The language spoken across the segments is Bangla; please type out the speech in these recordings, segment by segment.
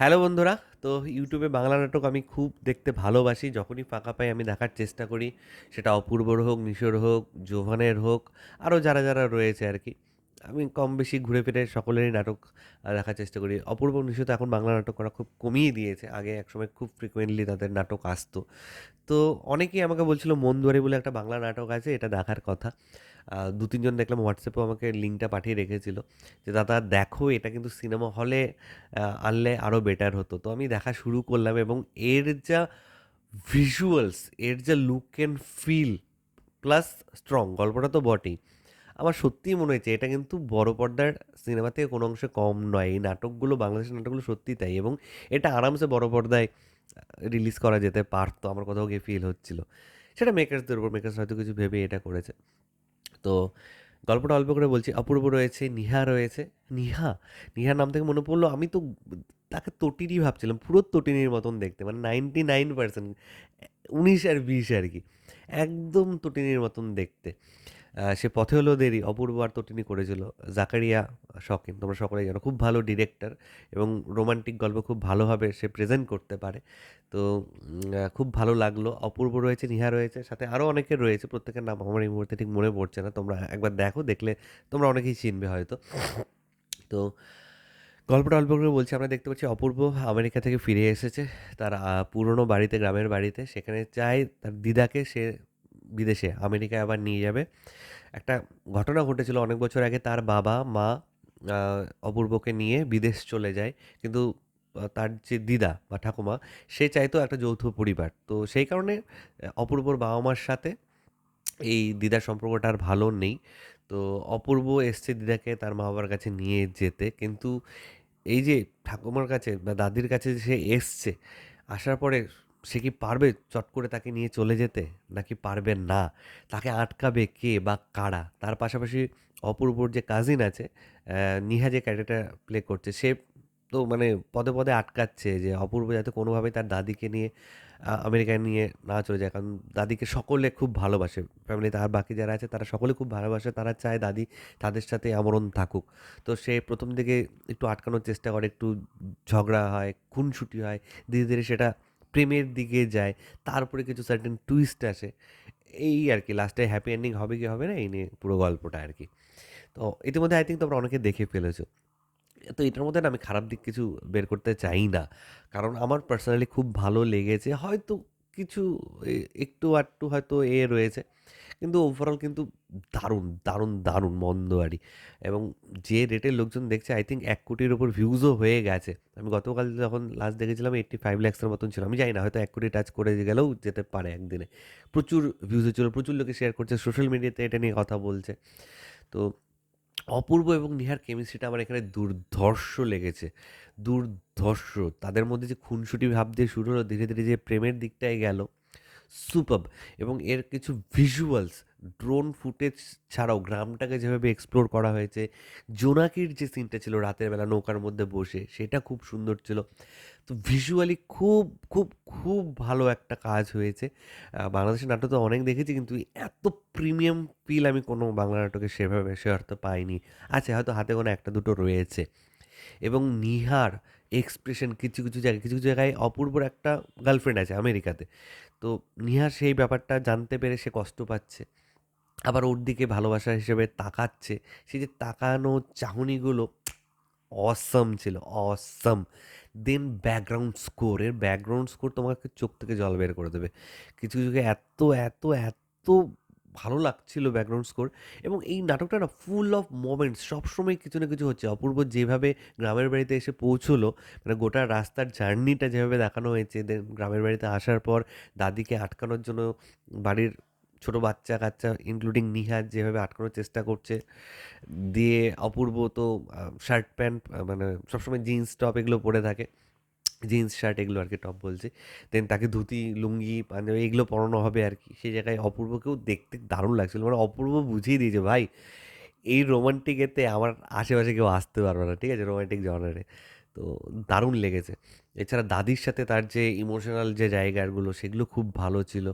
হ্যালো বন্ধুরা, তো ইউটিউবে বাংলা নাটক আমি খুব দেখতে ভালোবাসি। যখনই ফাঁকা পাই আমি দেখার চেষ্টা করি। সেটা অপূর্বর হোক নিশোর হোক জোভানের হোক, আরও যারা যারা রয়েছে আর কি। আমি কম বেশি ঘুরে ফিরে সকলেরই নাটক দেখার চেষ্টা করি। অপূর্ব নিশো তো এখন বাংলা নাটক করা খুব কমিয়ে দিয়েছে। আগে একসময় খুব ফ্রিকোয়েন্টলি তাদের নাটক আসতো। তো অনেকেই আমাকে বলছিল, মনদুয়ারি বলে একটা বাংলা নাটক আছে, এটা দেখার কথা। দু তিনজন দেখলাম হোয়াটসঅ্যাপেও আমাকে লিঙ্কটা পাঠিয়ে রেখেছিল যে, দাদা, দেখো, এটা কিন্তু সিনেমা হলে আনলে আরও বেটার হতো। তো আমি দেখা শুরু করলাম এবং এর যা ভিজুয়ালস এর যা look and feel plus strong গল্পটা তো বটেই। আমার সত্যিই মনে হয়েছে, এটা কিন্তু বড় পর্দার সিনেমা থেকে কোনো অংশে কম নয়। এই নাটকগুলো, বাংলাদেশের নাটকগুলো সত্যিই তাই এবং এটা আরামসে বড় পর্দায় রিলিজ করা যেতে পারতো। আমার কোথাও গিয়ে ফিল হচ্ছিল। সেটা মেকার্সদের উপর মেকার্স হয়তো কিছু ভেবে এটা করেছে। তো গল্পটা অল্প করে বলছি। অপূর্ব রয়েছে, নিহা রয়েছে। নিহা? নিহার নাম থেকে মনে পড়ল, আমি তো তাকে তটিনি ভাবছিলাম, পুরো তটিনির মতন দেখতে মানে নাইনটি নাইন পার্সেন্ট উনিশ আর বিশ আর কি, একদম তটিনির মতন দেখতে। সে পথে হলো দেরি। অপূর্ব আর তটিনি করেছিল। জাকারিয়া শখিন তোমরা সকলেই জানো, খুব ভালো ডিরেক্টর এবং রোমান্টিক গল্প খুব ভালোভাবে সে প্রেজেন্ট করতে পারে। তো খুব ভালো লাগল। অপূর্ব রয়েছে, নিহা রয়েছে, সাথে আরও অনেকে রয়েছে। প্রত্যেকের নাম আমার এই মুহূর্তে ঠিক মনে পড়ছে না। তোমরা একবার দেখো, দেখলে তোমরা অনেকেই চিনবে হয়তো। তো, গল্পটা অল্প করে বলছি, আমরা দেখতে পাচ্ছি অপূর্ব আমেরিকা থেকে ফিরে এসেছে। তার পুরনো বাড়িতে, গ্রামের বাড়িতে। সেখানে চাই তার দিদাকে সে বিদেশে, আমেরিকায় আবার নিয়ে যাবে। একটা ঘটনা ঘটেছিল অনেক বছর আগে, তার বাবা, মা অপূর্বকে নিয়ে বিদেশ চলে যায়। কিন্তু তার যে দিদা বা ঠাকুমা, সে চাইতো একটা যৌথ পরিবার। তো সেই কারণে অপূর্বর বাবা মার সাথে এই দিদার সম্পর্কটা আর ভালো নেই। তো অপূর্ব এসছে দিদাকে তার মা বাবার কাছে নিয়ে যেতে। কিন্তু এই যে ঠাকুমার কাছে বা দাদির কাছে সে এসছে, আসার পরে সে কি পারবে চট করে তাকে নিয়ে চলে যেতে? নাকি পারবে না? তাকে আটকাবে কে বা কারা? তার পাশাপাশি অপূর্বর যে কাজিন আছে নিহা যে ক্যারেক্টার প্লে করছে, সে তো মানে পদে পদে আটকাচ্ছে যে অপূর্ব যাতে কোনোভাবেই তার দাদিকে নিয়ে আমেরিকায় নিয়ে না চলে যায়। কারণ দাদিকে সকলে খুব ভালোবাসে। ফ্যামিলি তার বাকি যারা আছে, তারা সকলে খুব ভালোবাসে। তারা চায় দাদি তাদের সাথে আমরণ থাকুক। তো সে প্রথম দিকে একটু আটকানোর চেষ্টা করে, একটু ঝগড়া হয়, খুনসুটি হয়। ধীরে ধীরে সেটা প্রেমের দিকে যায় তারপরে কিছু সার্টেন টুইস্ট আসে, এই আর কি লাস্টে হ্যাপি এন্ডিং হবে কি হবে না, এই নিয়ে পুরো গল্পটা আর কি। তো ইতিমধ্যে আই থিঙ্ক তোমরা অনেকে দেখে ফেলেছো। তো এটার মধ্যে না আমি খারাপ দিক কিছু বের করতে চাই না, কারণ আমার পার্সোনালি খুব ভালো লেগেছে, হয়তো কিছু একটু আটটু হয়তো এ রয়েছে। কিন্তু ওভারঅল কিন্তু দারুণ দারুণ দারুণ মন্দ আরই এবং যে রেটের লোকজন দেখছে আই থিঙ্ক এক কোটির ওপর ভিউজও হয়ে গেছে। আমি গতকাল যখন লাস্ট দেখেছিলাম এইট্টি ফাইভ ল্যাক্সের মতন ছিল। আমি জানি না, হয়তো এক কোটি টাচ করে গেলেও যেতে পারে একদিনে। প্রচুর ভিউজ হচ্ছিল প্রচুর লোকে শেয়ার করছে সোশ্যাল মিডিয়াতে এটা নিয়ে কথা বলছে। তো অপূর্ব এবং নিহার কেমিস্ট্রিটা আমার এখানে দুর্ধর্ষ লেগেছে। দুর্ধর্ষ। তাদের মধ্যে যে খুনসুটি ভাব দিয়ে শুরু হলো, ধীরে ধীরে যে প্রেমের দিকটায় গেল। সুপাব এবং এর কিছু ভিজুয়ালস ড্রোন ফুটেজ ছাড়াও গ্রামটাকে যেভাবে এক্সপ্লোর করা হয়েছে জোনাকির যে সিনটা ছিল রাতের বেলা নৌকার মধ্যে বসে, সেটা খুব সুন্দর ছিল। তো ভিজুয়ালি খুব খুব খুব ভালো একটা কাজ হয়েছে। বাংলাদেশের নাটক তো অনেক দেখেছি, কিন্তু এত প্রিমিয়াম ফিল আমি কোনো বাংলা নাটকে সেভাবে সে অর্থ পাইনি। আচ্ছা হয়তো হাতে কোনো একটা দুটো রয়েছে। এবং নিহার এক্সপ্রেশন কিছু কিছু জায়গায়, কিছু কিছু জায়গায় অপূর্বর একটা গার্লফ্রেন্ড আছে আমেরিকাতে। তো নিহার সেই ব্যাপারটা জানতে পেরে সে কষ্ট পাচ্ছে। আবার ওর দিকে ভালোবাসা হিসেবে তাকাচ্ছে। সেই যে তাকানো চাহনিগুলো অসম ছিল অসম দেন ব্যাকগ্রাউন্ড স্কোর এর ব্যাকগ্রাউন্ড স্কোর তোমাকে চোখ থেকে জল বের করে দেবে। কিছু কিছু এত এত এত ভালো লাগছিল ব্যাকগ্রাউন্ড স্কোর এবং এই নাটকটা না ফুল অফ মোমেন্টস সবসময় কিছু না কিছু হচ্ছে। অপূর্ব যেভাবে গ্রামের বাড়িতে এসে পৌঁছলো মানে গোটা রাস্তার জার্নিটা যেভাবে দেখানো হয়েছে দেন গ্রামের বাড়িতে আসার পর দাদিকে আটকানোর জন্য বাড়ির ছোটো বাচ্চা কাচ্চা ইনক্লুডিং নিহার যেভাবে আটকানোর চেষ্টা করছে। দিয়ে অপূর্ব তো শার্ট প্যান্ট মানে সবসময় জিন্স টপ এগুলো পরে থাকে। জিন্স শার্ট এগুলো আর কি টপ বলছে। দেন তাকে ধুতি, লুঙ্গি, পাঞ্জাবি এগুলো পরানো হবে আর কি সেই জায়গায় অপূর্বকেও দেখতে দারুণ লাগছিল। মানে অপূর্ব বুঝিয়ে দিয়েছে, ভাই, এই রোমান্টিক এতে আমার আশেপাশে কেউ আসতে পারবে না, ঠিক আছে? রোমান্টিক জনারে তো দারুণ লেগেছে। এছাড়া দাদির সাথে তার যে ইমোশনাল যে জায়গাগুলো, সেগুলো খুব ভালো ছিল।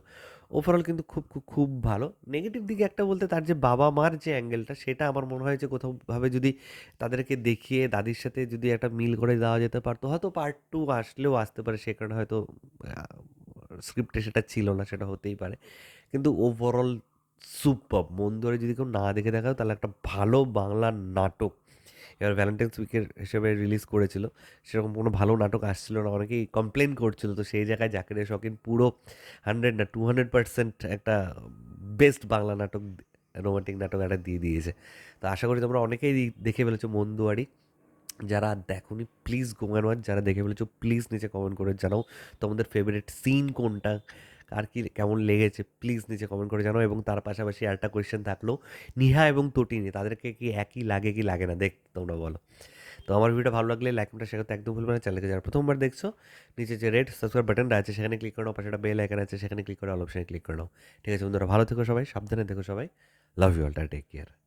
ওভারঅল কিন্তু খুব খুব ভালো। নেগেটিভ দিকে একটা বলতে তার যে বাবা মার যে অ্যাঙ্গেলটা সেটা আমার মনে হয় যে কোথাও ভাবে যদি তাদেরকে দেখিয়ে দাদির সাথে যদি একটা মিল করে দেওয়া যেতে পারতো, হয়তো পার্ট টু আসলেও আসতে পারে, সে কারণে হয়তো স্ক্রিপ্টে সেটা ছিল না, সেটা হতেই পারে। কিন্তু ওভারঅল সুপার মন ধরে যদি কেউ না দেখে দেখাও তাহলে একটা ভালো বাংলা নাটক এবার ভ্যালেন্টাইন্স উইকের হিসেবে রিলিজ করেছিল। সেরকম কোনো ভালো নাটক আসছিল না, অনেকেই কমপ্লেন করছিল। তো সেই জায়গায় জাকিরের শখিন পুরো হান্ড্রেড না টু হান্ড্রেড পার্সেন্ট একটা বেস্ট বাংলা নাটক রোমান্টিক নাটক একটা দিয়ে দিয়েছে। তো আশা করি তোমরা অনেকেই দেখে ফেলেছো মন দুয়ারি যারা দেখোনি প্লিজ গোমান যারা দেখে ফেলেছো প্লিজ নিচে কমেন্ট করে জানাও। তোমাদের ফেভারিট সিন কোনটা? আর কি কেমন লেগেছে প্লিজ নিচে কমেন্ট করে জানাও। এবং তার পাশাপাশি একটা কোয়েশ্চেন থাকল, নিহা এবং তটিনি, তাদেরকে কি একই লাগে কি লাগে না? দেখ, তোমরা বলো। তো আমার ভিডিও ভালো লাগলে লাইক করতে শেখাতে একদম ভুলবে না। চ্যানেলকে যারা প্রথমবার দেখছ, নিচে যে রেড সাবস্ক্রাইব বাটনটা আছে, সেখানে ক্লিক করে পাশে একটা বেল আইকন আছে, সেখানে ক্লিক করে অল অপশানে ক্লিক করে নাও। ঠিক আছে বন্ধুরা, ভালো থেকো সবাই, সাবধানে দেখো সবাই। Love you all take care